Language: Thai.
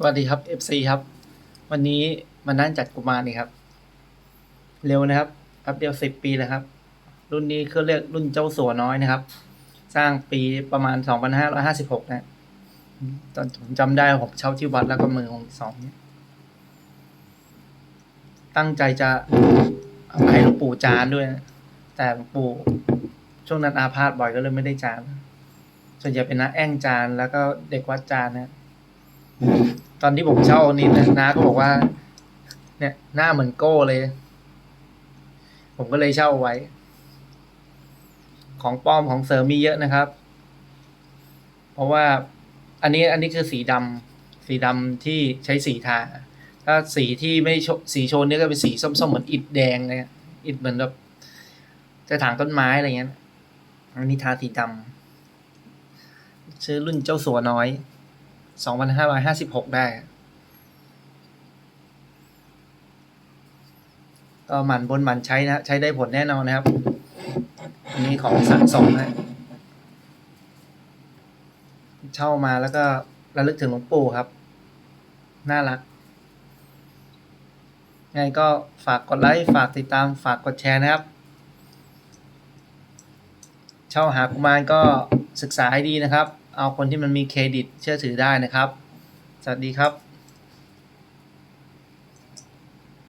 สวัสดีครับ FC ครับ วันนี้มานั่งจัดกุมารนี่ครับ เร็วนะครับแป๊บเดียวสิบปีแล้วครับ รุ่นนี้เขาเรียกรุ่นเจ้าสัวน้อยนะครับ สร้างปีประมาณสองพันห้าร้อยห้าสิบหกนะตอนผมจำได้ผมเช่าที่วัดแล้วก็มือของสองเนี่ยตั้งใจจะเอาไปให้หลวงปู่จานด้วยนะแต่หลวงปู่ช่วงนั้นอาพาธบ่อยก็เลยไม่ได้จานส่วนใหญ่เป็นนักแอ่งจานแล้วก็เด็กวัดจานนะ ตอนที่ผมเช่านี่นะน้าก็บอกว่า เนี่ย หน้าเหมือนโก้เลย ผมก็เลยเช่าไว้ ของปลอมของเสริมมีเยอะนะครับ เพราะว่า อันนี้อันนี้คือสีดำสีดำที่ใช้สีทาถ้าสีที่ไม่สีโชนเนี่ยก็เป็นสีส้มๆเหมือนอิฐแดงเลยอะอิฐเหมือนแบบจะถางต้นไม้อะไรเงี้ยอันนี้ทาสีดำชื่อรุ่นเจ้าสัวน้อย สองพันห้าร้อยห้าสิบหกได้ ก็หมั่นบนหมั่นใช้นะ ใช้ได้ผลแน่นอนนะครับ อันนี้ของสะสมนะเช่ามาแล้วก็ระลึกถึงหลวงปู่ครับ น่ารักไงก็ฝากกดไลค์ ฝากติดตาม ฝากกดแชร์นะครับ เช่าหากุมารก็ศึกษาให้ดีนะครับ เอาคนที่มันมีเครดิตเชื่อถือได้นะครับ สวัสดีครับ